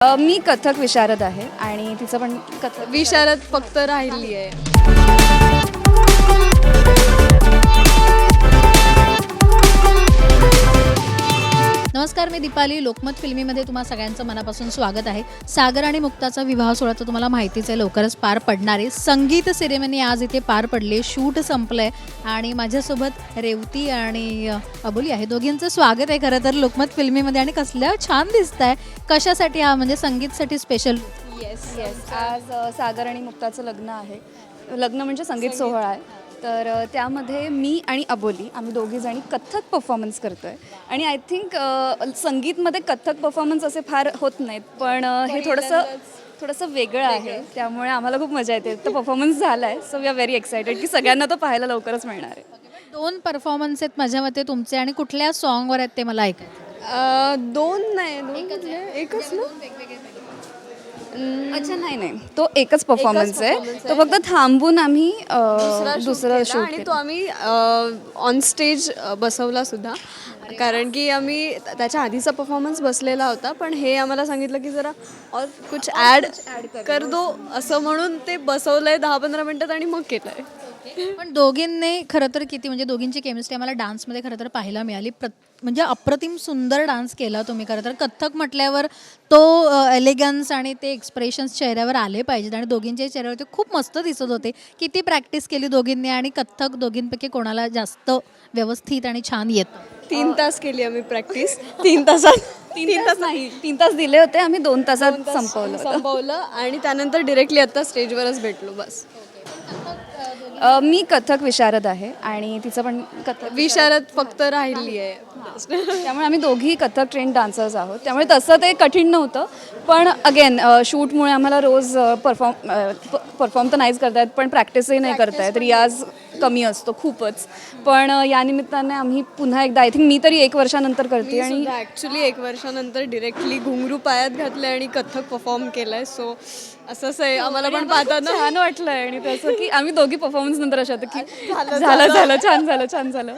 मी कथक विशारद आहे आणि तिचं पण कथक विशारद फक्त राहिली आहे नमस्कार मी दीपाली. लोकमत फिल्मीमध्ये तुम्हा सगळ्यांचं मनापासून स्वागत आहे. सागर आणि मुक्ताचा विवाह सोहळा तर तुम्हाला माहितीच आहे लवकरच पार पडणार आहे. संगीत सेरेमनी आज इथे पार पडली शूट संपलंय आणि माझ्यासोबत रेवती आणि अबोली आहे. दोघींचं स्वागत आहे खरं तर लोकमत फिल्मीमध्ये. आणि कसल्या छान दिसत आहे कशासाठी हा म्हणजे संगीतसाठी स्पेशल येस येस आज सागर आणि मुक्ताचं लग्न आहे. लग्न म्हणजे संगीत. सोहळा आहे. तर त्यामध्ये मी आणि अबोली आम्ही दोघी जणी कथ्थक परफॉर्मन्स करतोय. आणि आय थिंक संगीतमध्ये कथ्थक परफॉर्मन्स असे फार होत नाहीत पण हे थोडंसं थोडंसं वेगळं आहे. त्यामुळे आम्हाला खूप मजा येते. तर परफॉर्मन्स झाला आहे so we are very excited की सगळ्यांना तो पाहायला लवकरच मिळणार आहे. दोन परफॉर्मन्स आहेत माझ्या मते तुमचे आणि कुठल्या सॉन्गवर आहेत ते मला ऐकायचं दोन नाही दोन? एकच ना? अच्छा नाही नाही. तो एकच परफॉर्मन्स आहे. तो फक्त थांबून आम्ही दुसरं केला शूट आणि तो आम्ही ऑन स्टेज बसवला सुद्धा. कारण की आम्ही त्याच्या आधीचा परफॉर्मन्स बसलेला होता पण हे आम्हाला सांगितलं की जरा और कुछ ॲड कर. दो असं म्हणून ते बसवलंय दहा पंधरा मिनिटात आणि मग पण दोघींनी खरं तर किती म्हणजे दोघींची केमिस्ट्री आम्हाला डान्समध्ये खरं तर पाहायला मिळाली. प्र म्हणजे अप्रतिम सुंदर डान्स केला तुम्ही खरं तर. कथ्थक म्हटल्यावर तो एलिगन्स आणि ते एक्सप्रेशन्स चेहऱ्यावर आले पाहिजेत आणि दोघींच्या चेहऱ्यावरती खूप मस्त दिसत होते. किती प्रॅक्टिस केली दोघींनी आणि कथ्थक दोघींपैकी कोणाला जास्त व्यवस्थित आणि छान येतं? तीन तास केली आम्ही प्रॅक्टिस तीन तासात तीन तास नाही. तीन तास दिले होते आम्ही दोन तासात संपवलं. संपवलं आणि त्यानंतर डिरेक्टली आता स्टेजवरच भेटलो बस. अ, मी कथक विशारद आहे आणि तिचं पण कथक विशारद फक्त राहिली आहे. त्यामुळे आम्ही दोघी कथक ट्रेन डान्सर्स आहोत. त्यामुळे तसं ते कठीण नव्हतं. पण अगेन शूटमुळे आम्हाला रोज परफॉर्म परफॉर्म तर नाहीच करतायत पण प्रॅक्टिसही नाही करतायत. रियाज कमी असतो खूपच. पण या निमित्ताने आम्ही पुन्हा एकदा आय थिंक मी तरी एक वर्षानंतर करते आणि ऍक्च्युली एक वर्षानंतर डिरेक्टली घुंगरू पायात घातले आणि कथ्थक परफॉर्म केलाय. सो असंच आहे. आम्हाला पण पाहताना. छान वाटलंय आणि तसं की आम्ही दोघी परफॉर्मन्स नंतर अशा की झालं. झालं छान झालं छान झालं.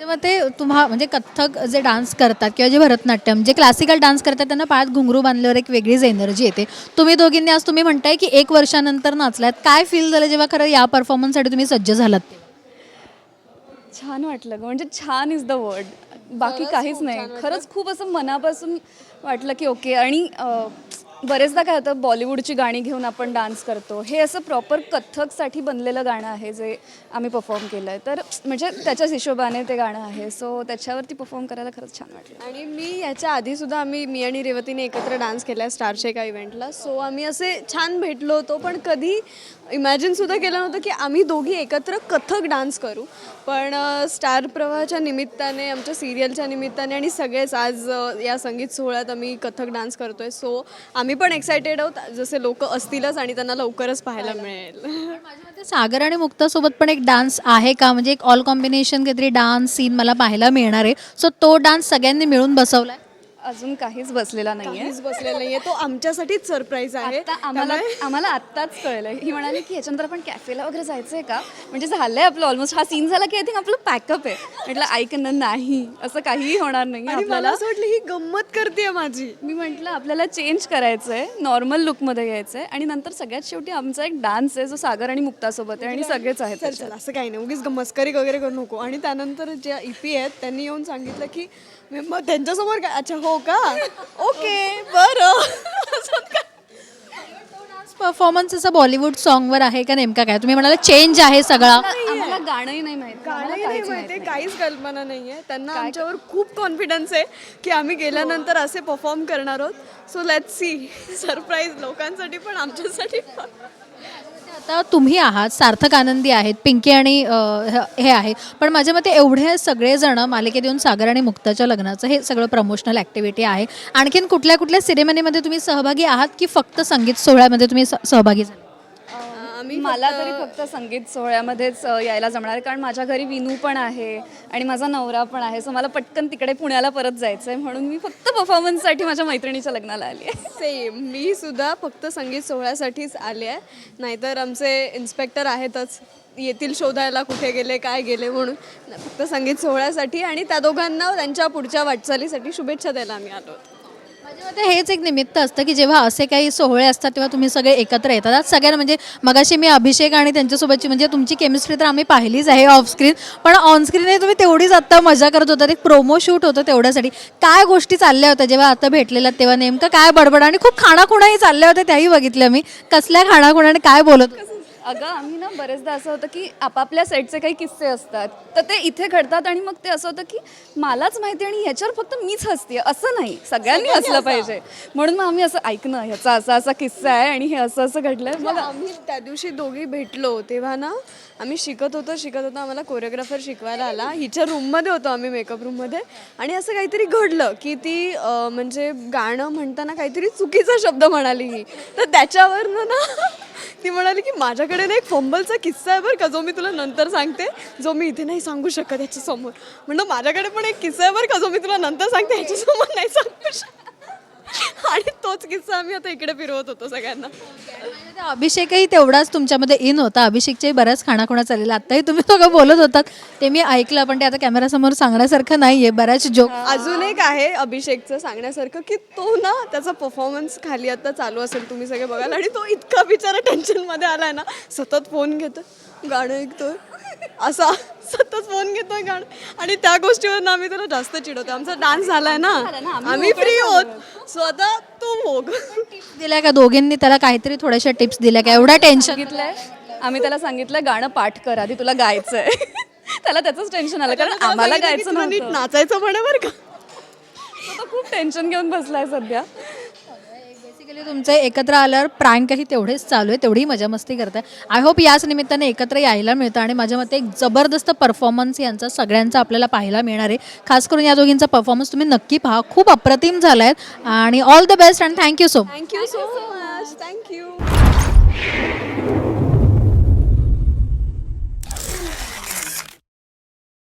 माझ्या मते तुम्हा म्हणजे कथ्थक जे डान्स करतात किंवा जे भरतनाट्यम जे क्लासिकल डान्स करतात त्यांना पायात घुंगरू बांधल्यावर एक वेगळीच एनर्जी येते. तुम्ही दोघींनी आज तुम्ही म्हणताय की एक वर्षानंतर नाचलात. काय फील झालं जेव्हा खरं या परफॉर्मन्ससाठी तुम्ही सज्ज झालात छान वाटलं ग. म्हणजे छान इज द वर्ड बाकी काहीच नाही. खरंच खूप असं मनापासून वाटलं की ओके आणि बरेचदा काय होतं बॉलिवूडची गाणी घेऊन आपण डान्स करतो. हे असं प्रॉपर कथ्थकसाठी बनलेलं गाणं आहे जे आम्ही परफॉर्म केलं आहे तर म्हणजे त्याच्याच हिशोबाने ते गाणं आहे. सो त्याच्यावरती परफॉर्म करायला खरंच छान वाटलं. आणि मी याच्या आधीसुद्धा आम्ही मी आणि रेवतीने एकत्र डान्स केला स्टारच्या एका इव्हेंटला सो आम्ही असे छान भेटलो होतो पण कधी इमॅजिनसुद्धा केलं नव्हतं की आम्ही दोघी एकत्र कथक डान्स करू. पण स्टार प्रवाहाच्या निमित्ताने आमच्या सिरियलच्या निमित्ताने आणि सगळेच आज या संगीत सोहळ्यात आम्ही कथक डान्स करतो आहे सो आम्ही पण एक्सायटेड आहोत. जसे लोक असतीलच आणि त्यांना लवकरच पाहायला मिळेल. माझ्या मते सागर आणि मुक्तासोबत पण एक डान्स आहे का? म्हणजे एक ऑल कॉम्बिनेशन काहीतरी डान्स सीन मला पाहायला मिळणार आहे. सो तो डान्स सगळ्यांनी मिळून बसवलाय. अजून काहीच बसलेला नाहीये. काहीच बसलेलं नाहीये. तो आमच्यासाठीच सरप्राईज आहे. आता आम्हाला आम्हाला आत्ताच कळलं ही म्हणाली की याच्यानंतर आपण कॅफेला वगैरे जायचंय का? म्हणजे झालंय आपलं ऑलमोस्ट हा सीन झाला की आय थिंक आपलं पॅकअप आहे. म्हटलं ऐक ना नाही. असं काहीही होणार नाही. आणि मला आपल्याला असं वाटलं ही गंमत करते माझी. मी म्हटलं आपल्याला चेंज करायचं आहे नॉर्मल लुकमध्ये यायचं आहे आणि नंतर सगळ्यात शेवटी आमचा एक डान्स आहे जो सागर आणि मुक्तासोबत आहे आणि सगळेच आहेत चल चल असं काही नाही. उगीच मस्करी वगैरे करू नको. आणि त्यानंतर ज्या ईपी आहेत त्यांनी येऊन सांगितलं की मी- मग त्यांच्यासमोर काय? अच्छा हो का? ओके बरं. असं काय? परफॉर्मन्स असं बॉलिवूड सॉन्गवर आहे का नेमका काय? तुम्ही म्हणाला चेंज आहे सगळा. आम्हाला गाणंही नाही माहीत. गाणंही नाही माहिती काहीच कल्पना नाही आहे. त्यांना आमच्यावर खूप कॉन्फिडन्स आहे की आम्ही गेल्यानंतर असे परफॉर्म करणार आहोत. सो लेट सी सरप्राईज लोकांसाठी पण आमच्यासाठी पण. आता तुम्ही आहात सार्थक आनंदी आहेत पिंकी आणि अ, हे आहे पण माझ्या मते एवढे सगळेजण मालिकेत येऊन सागर आणि मुक्ताच्या लग्नाचं हे सगळं प्रमोशनल ॲक्टिव्हिटी आहे. आणखीन कुठल्या कुठल्या सिनेमनीमध्ये तुम्ही सहभागी आहात की फक्त संगीत सोहळ्यामध्ये तुम्ही स- सहभागी झाला मला तरी फक्त संगीत सोहळ्यामध्येच यायला जमणार आहे. कारण माझ्या घरी विनू पण आहे आणि माझा नवरा पण आहे. सो मला पटकन तिकडे पुण्याला परत जायचं आहे म्हणून मी फक्त परफॉर्मन्ससाठी माझ्या मैत्रिणीच्या लग्नाला आली आहे. सेम मी सुद्धा फक्त संगीत सोहळ्यासाठीच आले आहे. नाहीतर आमचे इन्स्पेक्टर आहेतच. येतील शोधायला कुठे गेले काय गेले म्हणून. फक्त संगीत सोहळ्यासाठी आणि त्या दोघांना त्यांच्या पुढच्या वाटचालीसाठी शुभेच्छा द्यायला आम्ही आलो होतो. माझ्या ते हेच एक निमित्त असतं की जेव्हा असे काही सोहळे असतात तेव्हा तुम्ही सगळे एकत्र येतात. आज सगळ्यांना म्हणजे मगाशी मी अभिषेक आणि त्यांच्यासोबतची म्हणजे तुमची केमिस्ट्री तर आम्ही पाहिलीच आहे ऑफस्क्रीन पण ऑनस्क्रीनही तुम्ही तेवढीच आत्ता मजा करत होता एक प्रोमो शूट होतं तेवढ्यासाठी. काय गोष्टी चालल्या होत्या जेव्हा आता भेटलेल्या तेव्हा? नेमकं काय बडबड? आणि खूप खाणाखुणाही चालल्या होत्या त्याही बघितल्या मी. कसल्या खाणाखुणा आणि काय बोलत अगं आम्ही ना बरेचदा असं होतं की आपापल्या सेटचे काही किस्से असतात. तर ते इथे घडतात आणि मग ते असं होतं की मलाच माहिती आणि ह्याच्यावर फक्त मीच हसते असं नाही. सगळ्यांनी हसलं पाहिजे. म्हणून मग आम्ही असं ऐकणं ह्याचा असा असा किस्सा आहे आणि हे असं असं घडलंय. मग मग आम्ही त्या दिवशी दोघी भेटलो. तेव्हा ना आम्ही शिकत होतो शिकत होतो. आम्हाला कोरिओग्राफर शिकवायला आला. हिच्या रूममध्ये होतो आम्ही मेकअप रूममध्ये आणि असं काहीतरी घडलं की ती म्हणजे गाणं म्हणताना काहीतरी चुकीचा शब्द म्हणाली ही. तर त्याच्यावरनं ना ती म्हणाली की माझ्याकडे ना एक फंबलचा किस्सा आहे बरं का जो मी तुला नंतर सांगते जो मी इथे नाही सांगू शकत याच्यासमोर. म्हणलं माझ्याकडे पण एक किस्सा आहे बरं का जो मी तुला नंतर सांगते याच्यासमोर नाही सांगू शकत. आणि तोच किस्सा आम्ही आता इकडे फिरवत होतो सगळ्यांना. म्हणजे अभिषेकही तेवढाच तुमच्यामध्ये इन होता. अभिषेकच्याही बऱ्याच खाणाखुणा चाललेला. आत्ताही तुम्ही दोघं बोलत होतात. ते मी ऐकलं पण ते आता कॅमेरासमोर सांगण्यासारखं नाही आहे बऱ्याच जोक अजून एक आहे अभिषेकचं सांगण्यासारखं की तो ना त्याचा परफॉर्मन्स खाली आता चालू असेल. तुम्ही सगळे बघाल. आणि तो इतका बिचारा टेन्शनमध्ये आलाय ना. सतत फोन घेतोय. गाणं ऐकतोय. असा सतत फोन घेतोय गाणं. आणि त्या गोष्टीवर ना आम्ही त्याला जास्त चिडवतो आमचा डान्स झालाय ना. आम्ही फ्री होत. स्वतः तू भोग दिल्या का दोघींनी? त्याला काहीतरी थोड्याशा टिप्स दिल्या का? एवढा टेन्शन सांगितलंय? आम्ही त्याला सांगितलं गाणं पाठ कर आधी तुला गायचंय. त्याला त्याचंच टेन्शन आलं कारण आम्हाला गायचं तुला नीट नव्हतं. नाचायचं म्हणे बरं का. तो खूप टेन्शन घेऊन बसलाय सध्या. तुमचे एकत्र आल्यावर प्रँकही तेवढेच चालू आहे तेवढी मजा मस्ती करताय. आय होप याच निमित्ताने एकत्र यायला मिळतं आणि माझ्या मते एक जबरदस्त परफॉर्मन्स यांचा सगळ्यांचा आपल्याला पाहायला मिळणार आहे. खास करून या दोघींचा परफॉर्मन्स तुम्ही नक्की पहा. खूप अप्रतिम झाला आहे आणि all the best and thank you so thank you so